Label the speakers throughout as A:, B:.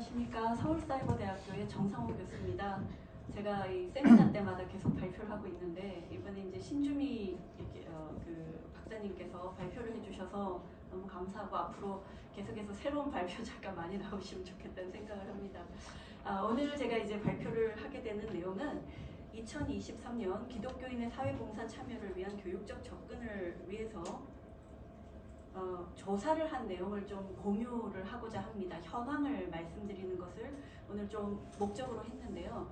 A: 안녕하십니까 서울사이버대학교의 정상호 교수입니다. 제가 이 세미나 때마다 계속 발표를 하고 있는데 이번에 이제 신주미 어, 그 박사님께서 발표를 해주셔서 너무 감사하고 앞으로 계속해서 새로운 발표자가 많이 나오시면 좋겠다는 생각을 합니다. 아, 오늘 제가 이제 발표를 하게 되는 내용은 2023년 기독교인의 사회봉사 참여를 위한 교육적 접근을 위해서 어, 조사를 한 내용을 좀 공유를 하고자 합니다. 현황을 말씀드리는 것을 오늘 좀 목적으로 했는데요.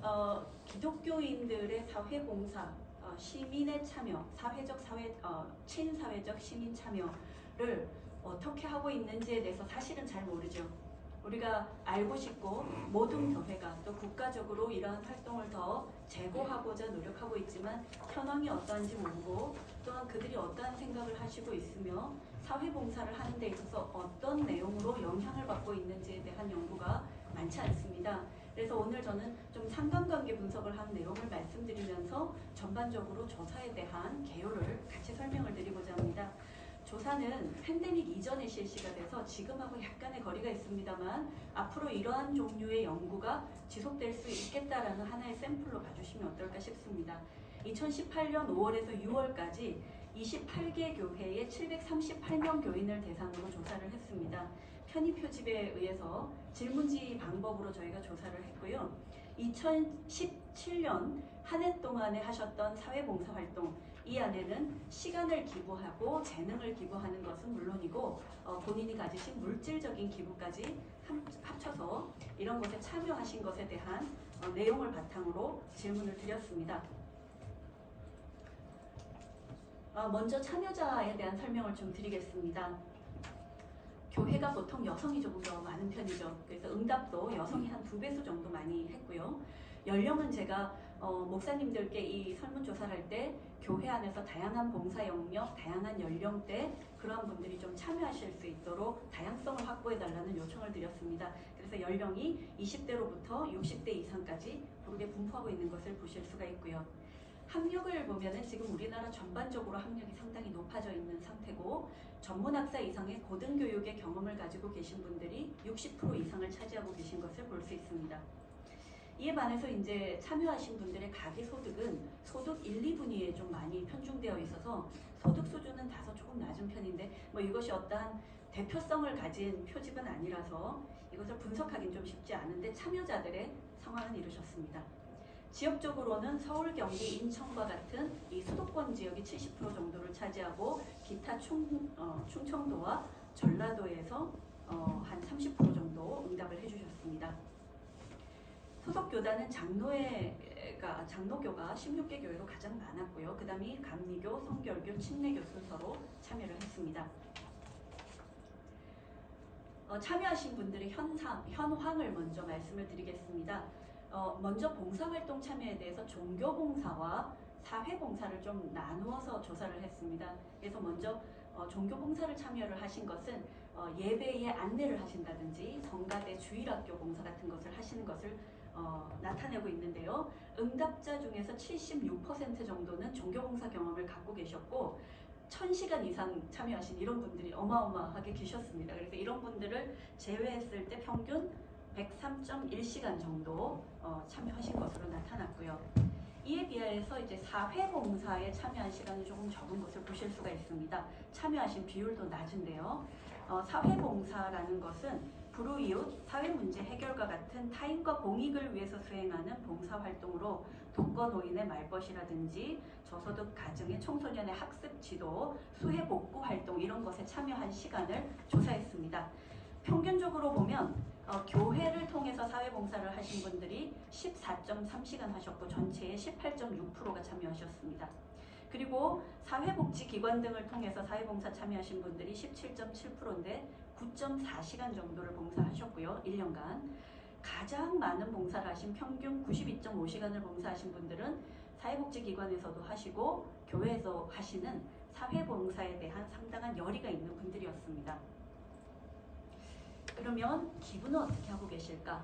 A: 어, 기독교인들의 사회봉사, 어, 시민의 참여, 사회적 사회, 어, 친사회적 시민 참여를 어떻게 하고 있는지에 대해서 사실은 잘 모르죠. 우리가 알고 싶고 모든 교회가 또 국가적으로 이러한 활동을 더 제고하고자 노력하고 있지만 현황이 어떠한지 모르고 또한 그들이 어떠한 생각을 하시고 있으며 사회봉사를 하는 데 있어서 어떤 내용으로 영향을 받고 있는지에 대한 연구가 많지 않습니다. 그래서 오늘 저는 좀 상관관계 분석을 한 내용을 말씀드리면서 전반적으로 조사에 대한 개요를 같이 설명을 드리고자 합니다. 조사는 팬데믹 이전에 실시가 돼서 지금하고 약간의 거리가 있습니다만 앞으로 이러한 종류의 연구가 지속될 수 있겠다라는 하나의 샘플로 봐주시면 어떨까 싶습니다. 2018년 5월에서 6월까지 28개 교회의 738명 교인을 대상으로 조사를 했습니다. 편의 표집에 의해서 질문지 방법으로 저희가 조사를 했고요. 2017년 한 해 동안에 하셨던 사회봉사 활동 이 안에는 시간을 기부하고 재능을 기부하는 것은 물론이고 어, 본인이 가지신 물질적인 기부까지 함- 합쳐서 이런 것에 참여하신 것에 대한 어, 내용을 바탕으로 질문을 드렸습니다. 어, 먼저 참여자에 대한 설명을 좀 드리겠습니다. 교회가 보통 여성이 조금 더 많은 편이죠. 그래서 응답도 여성이 한 두 배수 정도 많이 했고요. 연령은 제가 어, 목사님들께 이 설문조사를 할 때 교회 안에서 다양한 봉사 영역, 다양한 연령대 그러한 분들이 좀 참여하실 수 있도록 다양성을 확보해 달라는 요청을 드렸습니다. 그래서 연령이 20대로부터 60대 이상까지 고르게 분포하고 있는 것을 보실 수가 있고요. 학력을 보면은 지금 우리나라 전반적으로 학력이 상당히 높아져 있는 상태고 전문학사 이상의 고등교육의 경험을 가지고 계신 분들이 60% 이상을 차지하고 계신 것을 볼 수 있습니다. 이에 반해서 이제 참여하신 분들의 가계 소득은 소득 1, 2분위에 좀 많이 편중되어 있어서 소득 수준은 다소 조금 낮은 편인데 뭐 이것이 어떠한 대표성을 가진 표집은 아니라서 이것을 분석하기는 좀 쉽지 않은데 참여자들의 상황은 이르셨습니다. 지역적으로는 서울, 경기, 인천과 같은 이 수도권 지역이 70% 정도를 차지하고 기타 충, 어, 충청도와 전라도에서 어, 한 30% 정도 응답을 해주셨습니다. 소속 교단은 장로회가 장로교가 16개 교회로 가장 많았고요. 그다음이 감리교, 성결교, 침례교 순서로 참여를 했습니다. 어, 참여하신 분들의 현상, 현황을 먼저 말씀을 드리겠습니다. 어, 먼저 봉사활동 참여에 대해서 종교봉사와 사회봉사를 좀 나누어서 조사를 했습니다. 그래서 먼저 어, 종교봉사를 참여를 하신 것은 어, 예배에 안내를 하신다든지 성가대 주일학교 봉사 같은 것을 하시는 것을 어, 나타내고 있는데요. 응답자 중에서 76% 정도는 종교봉사 경험을 갖고 계셨고 1000시간 이상 참여하신 이런 분들이 어마어마하게 계셨습니다. 그래서 이런 분들을 제외했을 때 평균 103.1시간 정도 어, 참여하신 것으로 나타났고요. 이에 비해서 이제 사회 봉사에 참여한 시간이 조금 적은 것을 보실 수가 있습니다. 참여하신 비율도 낮은데요. 어, 사회 봉사라는 것은 불우이웃, 사회 문제 해결과 같은 타인과 공익을 위해서 수행하는 봉사 활동으로 독거 노인의 말벗이라든지 저소득 가정의 청소년의 학습 지도, 수해 복구 활동 이런 것에 참여한 시간을 조사했습니다. 평균적으로 보면 어, 교회를 통해서 사회봉사를 하신 분들이 14.3시간 하셨고 전체의 18.6%가 참여하셨습니다. 그리고 사회복지기관 등을 통해서 사회봉사 참여하신 분들이 17.7%인데 9.4시간 정도를 봉사하셨고요. 1년간. 가장 많은 봉사를 하신 평균 92.5시간을 봉사하신 분들은 사회복지기관에서도 하시고 교회에서 하시는 사회봉사에 대한 상당한 열의가 있는 분들이었습니다. 그러면 기부는 어떻게 하고 계실까?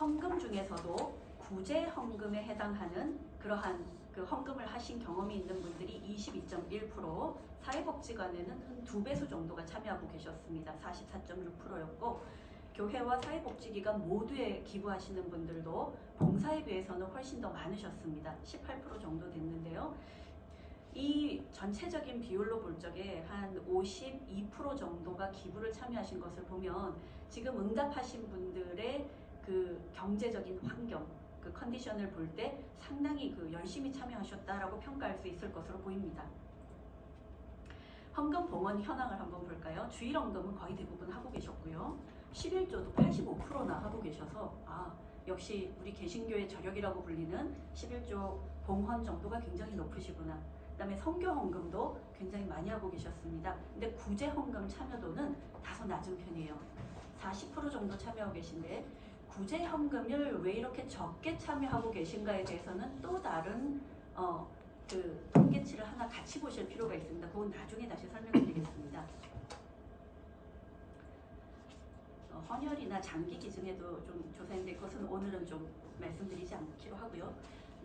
A: 헌금 중에서도 구제 헌금에 해당하는 그러한 그 헌금을 하신 경험이 있는 분들이 22.1%, 사회복지관에는 한 두 배수 정도가 참여하고 계셨습니다. 44.6%였고 교회와 사회복지기관 모두에 기부하시는 분들도 봉사에 비해서는 훨씬 더 많으셨습니다. 18% 정도 됐는데요. 이 전체적인 비율로 볼 적에 한 52% 정도가 기부를 참여하신 것을 보면 지금 응답하신 분들의 그 경제적인 환경, 그 컨디션을 볼 때 상당히 그 열심히 참여하셨다라고 평가할 수 있을 것으로 보입니다. 헌금 봉헌 현황을 한번 볼까요? 주일 헌금은 거의 대부분 하고 계셨고요. 11조도 85%나 하고 계셔서 아 역시 우리 개신교의 저력이라고 불리는 11조 봉헌 정도가 굉장히 높으시구나. 그다음에 성교 헌금도 굉장히 많이 하고 계셨습니다. 근데 구제 헌금 참여도는 다소 낮은 편이에요. 40% 정도 참여하고 계신데 구제 헌금을 왜 이렇게 적게 참여하고 계신가에 대해서는 또 다른 어, 그 통계치를 하나 같이 보실 필요가 있습니다. 그건 나중에 다시 설명드리겠습니다. 어, 헌혈이나 장기 기증에도 좀 조사했는데 그것은 오늘은 좀 말씀드리지 않기로 하고요.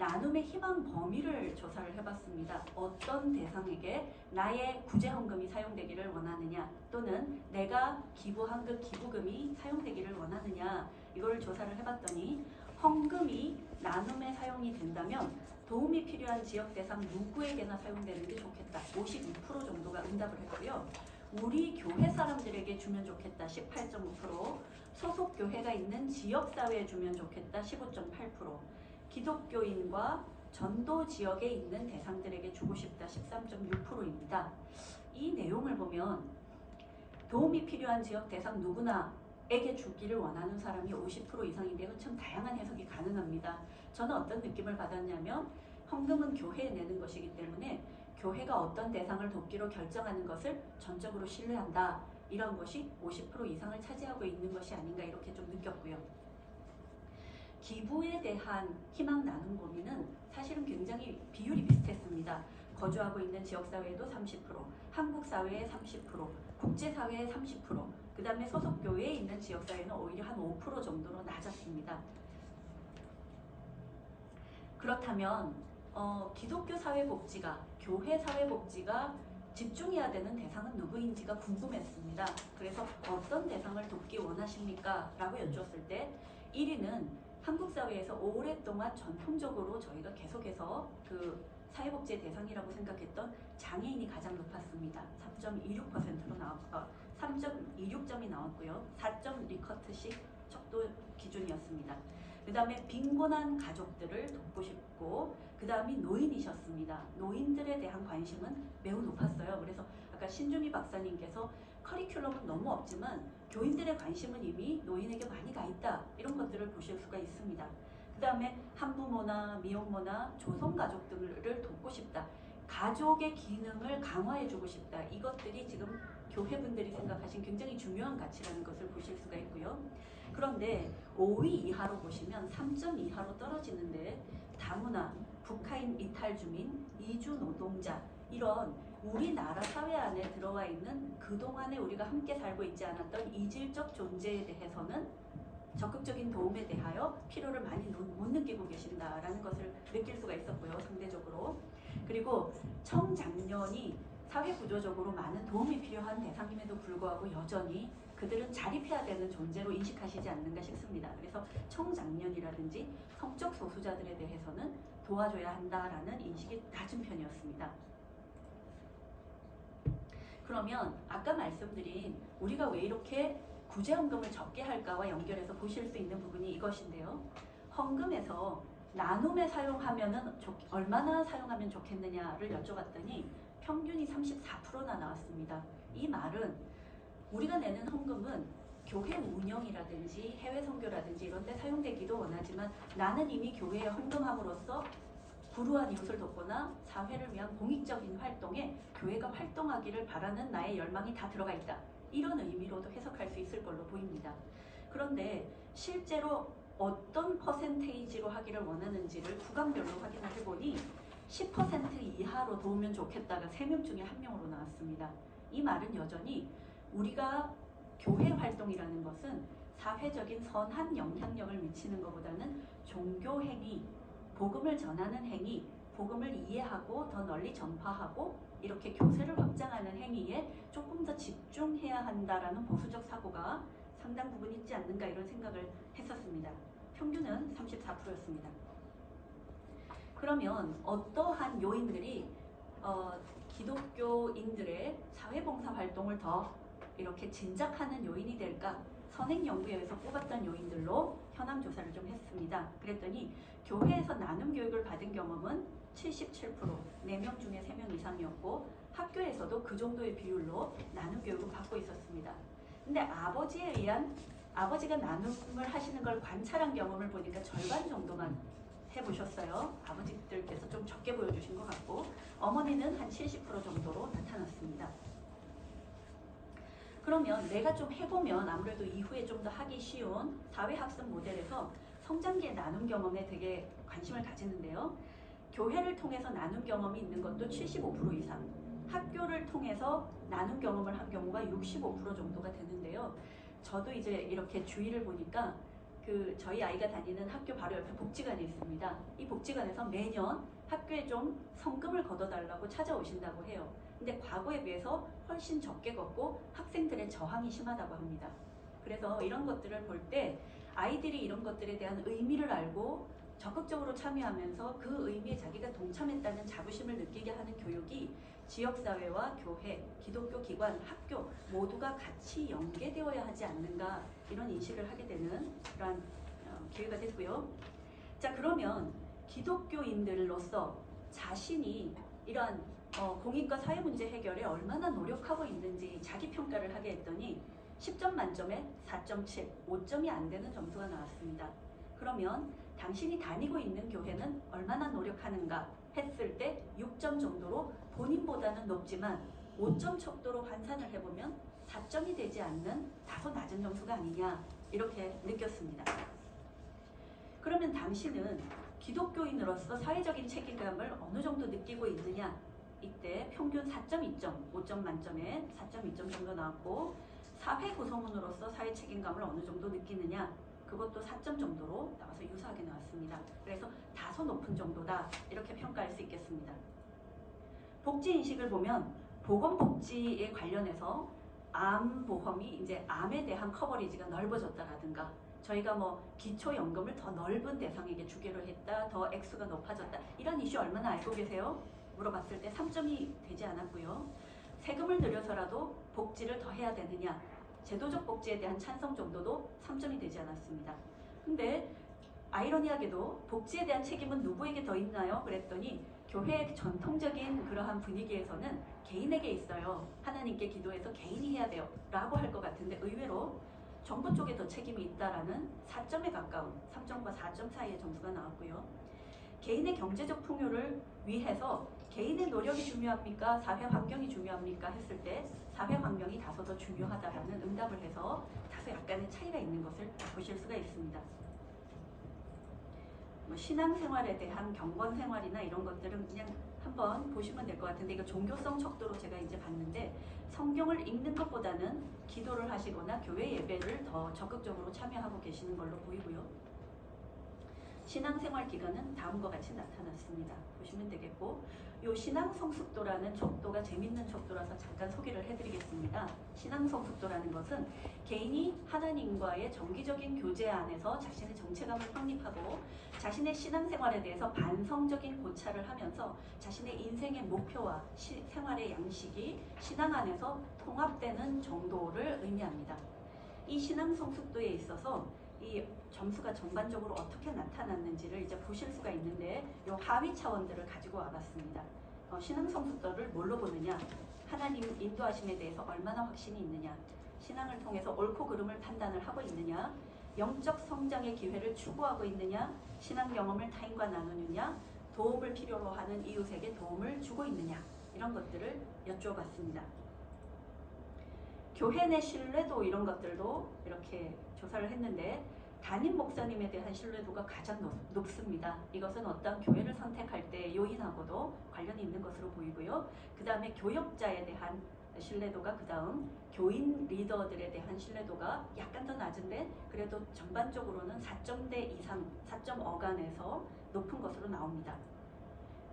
A: 나눔의 희망 범위를 조사를 해봤습니다. 어떤 대상에게 나의 구제 헌금이 사용되기를 원하느냐 또는 내가 기부한 그 기부금이 사용되기를 원하느냐 이걸 조사를 해봤더니 헌금이 나눔에 사용이 된다면 도움이 필요한 지역 대상 누구에게나 사용되는 게 좋겠다. 52% 정도가 응답을 했고요. 우리 교회 사람들에게 주면 좋겠다. 18.5%. 소속 교회가 있는 지역 사회에 주면 좋겠다. 15.8%. 기독교인과 전도 지역에 있는 대상들에게 주고 싶다. 13.6%입니다. 이 내용을 보면 도움이 필요한 지역 대상 누구나에게 주기를 원하는 사람이 50% 이상인데요. 참 다양한 해석이 가능합니다. 저는 어떤 느낌을 받았냐면 헌금은 교회에 내는 것이기 때문에 교회가 어떤 대상을 돕기로 결정하는 것을 전적으로 신뢰한다. 이런 것이 50% 이상을 차지하고 있는 것이 아닌가 이렇게 좀 느꼈고요. 기부에 대한 희망 나눔 고민은 사실은 굉장히 비율이 비슷했습니다. 거주하고 있는 지역 사회도 30%, 한국 사회의 30%, 국제 사회의 30%, 그 다음에 소속 교회에 있는 지역 사회는 오히려 한 5% 정도로 낮았습니다. 그렇다면 어, 기독교 사회복지가 교회 사회복지가 집중해야 되는 대상은 누구인지가 궁금했습니다. 그래서 어떤 대상을 돕기 원하십니까? 라고 여쭈었을 때 1위는 한국 사회에서 오랫동안 전통적으로 저희가 계속해서 그 사회복지의 대상이라고 생각했던 장애인이 가장 높았습니다. 3.26%로 나왔, 어, 3.26점이 나왔고요. 4점 리커트씩 척도 기준이었습니다. 그 다음에 빈곤한 가족들을 돕고 싶고 그 다음이 노인이셨습니다. 노인들에 대한 관심은 매우 높았어요. 그래서 아까 신주미 박사님께서 커리큘럼은 너무 없지만 교인들의 관심은 이미 노인에게 많이 가 있다. 이런 것들을 보실 수가 있습니다. 그 다음에 한부모나 미혼모나 조성 가족 들을 돕고 싶다. 가족의 기능을 강화해주고 싶다. 이것들이 지금 교회분들이 생각하신 굉장히 중요한 가치라는 것을 보실 수가 있고요. 그런데 5위 이하로 보시면 3점 이하로 떨어지는데 다문화, 북한인 이탈 주민, 이주 노동자 이런 우리나라 사회 안에 들어와 있는 그동안에 우리가 함께 살고 있지 않았던 이질적 존재에 대해서는 적극적인 도움에 대하여 필요를 많이 못 느끼고 계신다라는 것을 느낄 수가 있었고요, 상대적으로. 그리고 청장년이 사회 구조적으로 많은 도움이 필요한 대상임에도 불구하고 여전히 그들은 자립해야 되는 존재로 인식하시지 않는가 싶습니다. 그래서 청장년이라든지 성적 소수자들에 대해서는 도와줘야 한다라는 인식이 낮은 편이었습니다. 그러면 아까 말씀드린 우리가 왜 이렇게 구제헌금을 적게 할까와 연결해서 보실 수 있는 부분이 이것인데요. 헌금에서 나눔에 사용하면은 좋- 얼마나 사용하면 좋겠느냐를 여쭤봤더니 평균이 34%나 나왔습니다. 이 말은 우리가 내는 헌금은 교회 운영이라든지 해외 선교라든지 이런 데 사용되기도 원하지만 나는 이미 교회에 헌금함으로써 불우한 이웃을 돕거나 사회를 위한 공익적인 활동에 교회가 활동하기를 바라는 나의 열망이 다 들어가 있다. 이런 의미로도 해석할 수 있을 걸로 보입니다. 그런데 실제로 어떤 퍼센테이지로 하기를 원하는지를 구간별로 확인을 해보니 10% 이하로 도우면 좋겠다가 3명 중에 1명으로 나왔습니다. 이 말은 여전히 우리가 교회 활동이라는 것은 사회적인 선한 영향력을 미치는 것보다는 종교 행위, 복음을 전하는 행위, 복음을 이해하고 더 널리 전파하고 이렇게 교세를 확장하는 행위에 조금 더 집중해야 한다라는 보수적 사고가 상당 부분 있지 않는가 이런 생각을 했었습니다. 평균은 34%였습니다. 그러면 어떠한 요인들이 어, 기독교인들의 사회봉사 활동을 더 이렇게 진작하는 요인이 될까? 선행 연구회에서 뽑았던 요인들로 현황 조사를 좀 했습니다. 그랬더니 교회에서 나눔 교육을 받은 경험은 77%, 4명 중에 3명 이상이었고 학교에서도 그 정도의 비율로 나눔 교육을 받고 있었습니다. 근데 아버지에 의한 아버지가 나눔을 하시는 걸 관찰한 경험을 보니까 절반 정도만 해보셨어요. 아버지들께서 좀 적게 보여주신 것 같고 어머니는 한 70% 정도로 나타났습니다. 그러면 내가 좀 해보면 아무래도 이후에 좀 더 하기 쉬운 사회학습 모델에서 성장기의 나눔 경험에 되게 관심을 가지는데요. 교회를 통해서 나눔 경험이 있는 것도 75% 이상, 학교를 통해서 나눔 경험을 한 경우가 65% 정도가 되는데요. 저도 이제 이렇게 주의를 보니까 그 저희 아이가 다니는 학교 바로 옆에 복지관이 있습니다. 이 복지관에서 매년 학교에 좀 성금을 걷어달라고 찾아오신다고 해요. 근데 과거에 비해서 훨씬 적게 걷고 학생들의 저항이 심하다고 합니다. 그래서 이런 것들을 볼 때 아이들이 이런 것들에 대한 의미를 알고 적극적으로 참여하면서 그 의미에 자기가 동참했다는 자부심을 느끼게 하는 교육이 지역사회와 교회, 기독교 기관, 학교 모두가 같이 연계되어야 하지 않는가 이런 인식을 하게 되는 그러한 어, 기회가 됐고요. 자 그러면 기독교인들로서 자신이 이러한 어, 공익과 사회 문제 해결에 얼마나 노력하고 있는지 자기 평가를 하게 했더니 10점 만점에 4.7, 5점이 안 되는 점수가 나왔습니다. 그러면 당신이 다니고 있는 교회는 얼마나 노력하는가 했을 때 6점 정도로 본인보다는 높지만 5점 척도로 환산을 해보면 4점이 되지 않는 다소 낮은 점수가 아니냐 이렇게 느꼈습니다. 그러면 당신은 기독교인으로서 사회적인 책임감을 어느 정도 느끼고 있느냐 이때 평균 4.2점, 5점 만점에 4.2점 정도 나왔고 사회 구성원으로서 사회 책임감을 어느 정도 느끼느냐 그것도 4점 정도로 나와서 유사하게 나왔습니다. 그래서 다소 높은 정도다 이렇게 평가할 수 있겠습니다. 복지 인식을 보면 보건복지에 관련해서 암 보험이 이제 암에 대한 커버리지가 넓어졌다라든가 저희가 뭐 기초연금을 더 넓은 대상에게 주기로 했다, 더 액수가 높아졌다 이런 이슈 얼마나 알고 계세요? 물어봤을 때 3점이 되지 않았고요. 세금을 들여서라도 복지를 더 해야 되느냐 제도적 복지에 대한 찬성 정도도 3점이 되지 않았습니다. 근데 아이러니하게도 복지에 대한 책임은 누구에게 더 있나요? 그랬더니 교회의 전통적인 그러한 분위기에서는 개인에게 있어요. 하나님께 기도해서 개인이 해야 돼요. 라고 할 것 같은데 의외로 정부 쪽에 더 책임이 있다라는 4점에 가까운 3점과 4점 사이의 점수가 나왔고요. 개인의 경제적 풍요를 위해서 개인의 노력이 중요합니까? 사회 환경이 중요합니까? 했을 때 사회 환경이 다소 더 중요하다라는 응답을 해서 다소 약간의 차이가 있는 것을 보실 수가 있습니다. 뭐 신앙생활에 대한 경건 생활이나 이런 것들은 그냥 한번 보시면 될 것 같은데 이거 종교성 척도로 제가 이제 봤는데 성경을 읽는 것보다는 기도를 하시거나 교회 예배를 더 적극적으로 참여하고 계시는 걸로 보이고요. 신앙생활 기간은 다음과 같이 나타났습니다. 보시면 되겠고 요 신앙 성숙도라는 척도가 재밌는 척도라서 잠깐 소개를 해드리겠습니다. 신앙 성숙도라는 것은 개인이 하나님과의 정기적인 교제 안에서 자신의 정체감을 확립하고 자신의 신앙생활에 대해서 반성적인 고찰을 하면서 자신의 인생의 목표와 시, 생활의 양식이 신앙 안에서 통합되는 정도를 의미합니다. 이 신앙 성숙도에 있어서 이 점수가 전반적으로 어떻게 나타났는지를 이제 보실 수가 있는데 요 하위 차원들을 가지고 와봤습니다. 어, 신앙 성숙도를 뭘로 보느냐? 하나님 인도하심에 대해서 얼마나 확신이 있느냐? 신앙을 통해서 옳고 그름을 판단을 하고 있느냐? 영적 성장의 기회를 추구하고 있느냐? 신앙 경험을 타인과 나누느냐? 도움을 필요로 하는 이웃에게 도움을 주고 있느냐? 이런 것들을 여쭈어봤습니다. 교회 내 신뢰도 이런 것들도 이렇게 조사를 했는데 담임 목사님에 대한 신뢰도가 가장 높, 높습니다. 이것은 어떤 교회를 선택할 때 요인하고도 관련이 있는 것으로 보이고요. 그 다음에 교역자에 대한 신뢰도가 그 다음 교인 리더들에 대한 신뢰도가 약간 더 낮은데 그래도 전반적으로는 4점대 이상, 4점 어간에서 높은 것으로 나옵니다.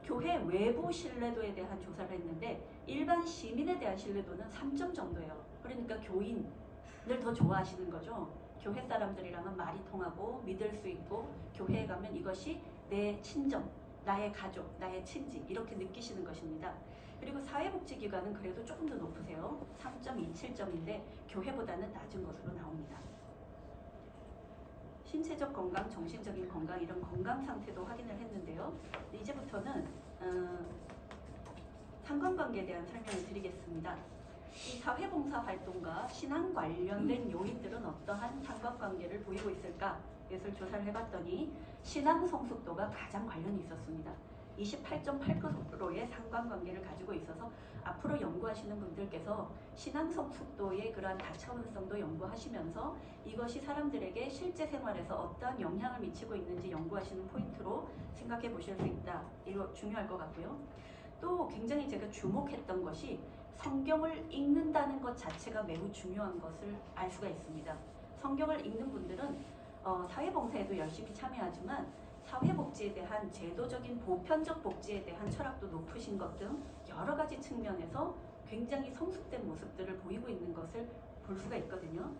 A: 교회 외부 신뢰도에 대한 조사를 했는데 일반 시민에 대한 신뢰도는 3점 정도예요. 그러니까 교인 늘더 좋아하시는 거죠. 교회 사람들이랑은 말이 통하고 믿을 수 있고 교회에 가면 이것이 내 친정, 나의 가족, 나의 친지 이렇게 느끼시는 것입니다. 그리고 사회복지기관은 그래도 조금 더 높으세요. 3.27점인데 교회보다는 낮은 것으로 나옵니다. 신체적 건강, 정신적인 건강 이런 건강 상태도 확인을 했는데요. 이제부터는 어, 상관관계에 대한 설명을 드리겠습니다. 이 사회봉사 활동과 신앙 관련된 요인들은 어떠한 상관관계를 보이고 있을까? 이것을 조사를 해봤더니 신앙 성숙도가 가장 관련이 있었습니다. 28.8%의 상관관계를 가지고 있어서 앞으로 연구하시는 분들께서 신앙 성숙도의 그러한 다차원성도 연구하시면서 이것이 사람들에게 실제 생활에서 어떠한 영향을 미치고 있는지 연구하시는 포인트로 생각해 보실 수 있다. 이거 중요할 것 같고요. 또 굉장히 제가 주목했던 것이 성경을 읽는다는 것 자체가 매우 중요한 것을 알 수가 있습니다. 성경을 읽는 분들은 어, 사회봉사에도 열심히 참여하지만 사회복지에 대한 제도적인 보편적 복지에 대한 철학도 높으신 것 등 여러 가지 측면에서 굉장히 성숙된 모습들을 보이고 있는 것을 볼 수가 있거든요.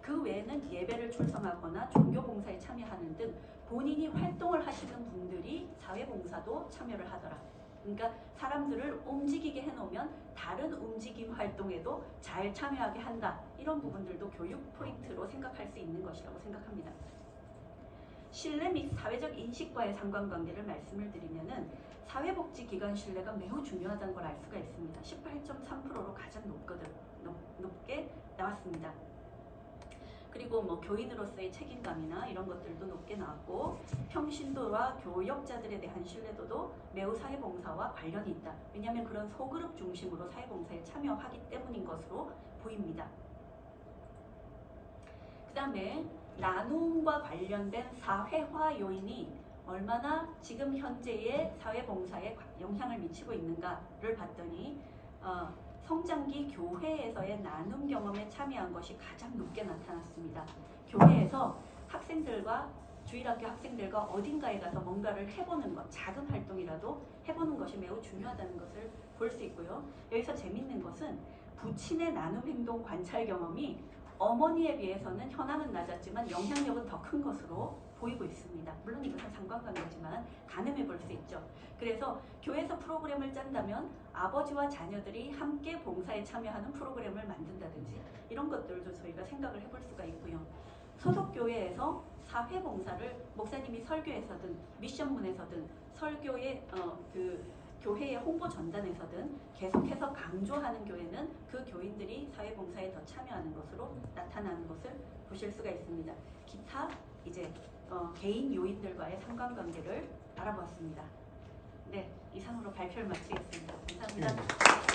A: 그 외에는 예배를 출석하거나 종교봉사에 참여하는 등 본인이 활동을 하시는 분들이 사회봉사도 참여를 하더라. 그러니까 사람들을 움직이게 해놓으면 다른 움직임 활동에도 잘 참여하게 한다. 이런 부분들도 교육 포인트로 생각할 수 있는 것이라고 생각합니다. 신뢰 및 사회적 인식과의 상관관계를 말씀을 드리면은 사회복지기관 신뢰가 매우 중요하다는 걸 알 수가 있습니다. 18.3%로 가장 높거든, 높, 높게 나왔습니다. 그리고 뭐 교인으로서의 책임감이나 이런 것들도 높게 나왔고 평신도와 교역자들에 대한 신뢰도도 매우 사회봉사와 관련이 있다. 왜냐하면 그런 소그룹 중심으로 사회봉사에 참여하기 때문인 것으로 보입니다. 그 다음에 나눔과 관련된 사회화 요인이 얼마나 지금 현재의 사회봉사에 영향을 미치고 있는가를 봤더니 어, 성장기 교회에서의 나눔 경험에 참여한 것이 가장 높게 나타났습니다. 교회에서 학생들과 주일학교 학생들과 어딘가에 가서 뭔가를 해보는 것, 작은 활동이라도 해보는 것이 매우 중요하다는 것을 볼 수 있고요. 여기서 재밌는 것은 부친의 나눔 행동 관찰 경험이 어머니에 비해서는 현황은 낮았지만 영향력은 더 큰 것으로 보이고 있습니다. 물론 이것은 상관관계지만 가늠해 볼 수 있죠. 그래서 교회에서 프로그램을 짠다면 아버지와 자녀들이 함께 봉사에 참여하는 프로그램을 만든다든지 이런 것들도 저희가 생각을 해볼 수가 있고요. 소속 교회에서 사회 봉사를 목사님이 설교에서든 미션문에서든 설교의 어, 그 교회의 홍보 전단에서든 계속해서 강조하는 교회는 그 교인들이 사회 봉사에 더 참여하는 것으로 나타나는 것을 보실 수가 있습니다. 기타 이제 어, 개인 요인들과의 상관관계를 알아보았습니다. 네, 이상으로 발표를 마치겠습니다. 감사합니다.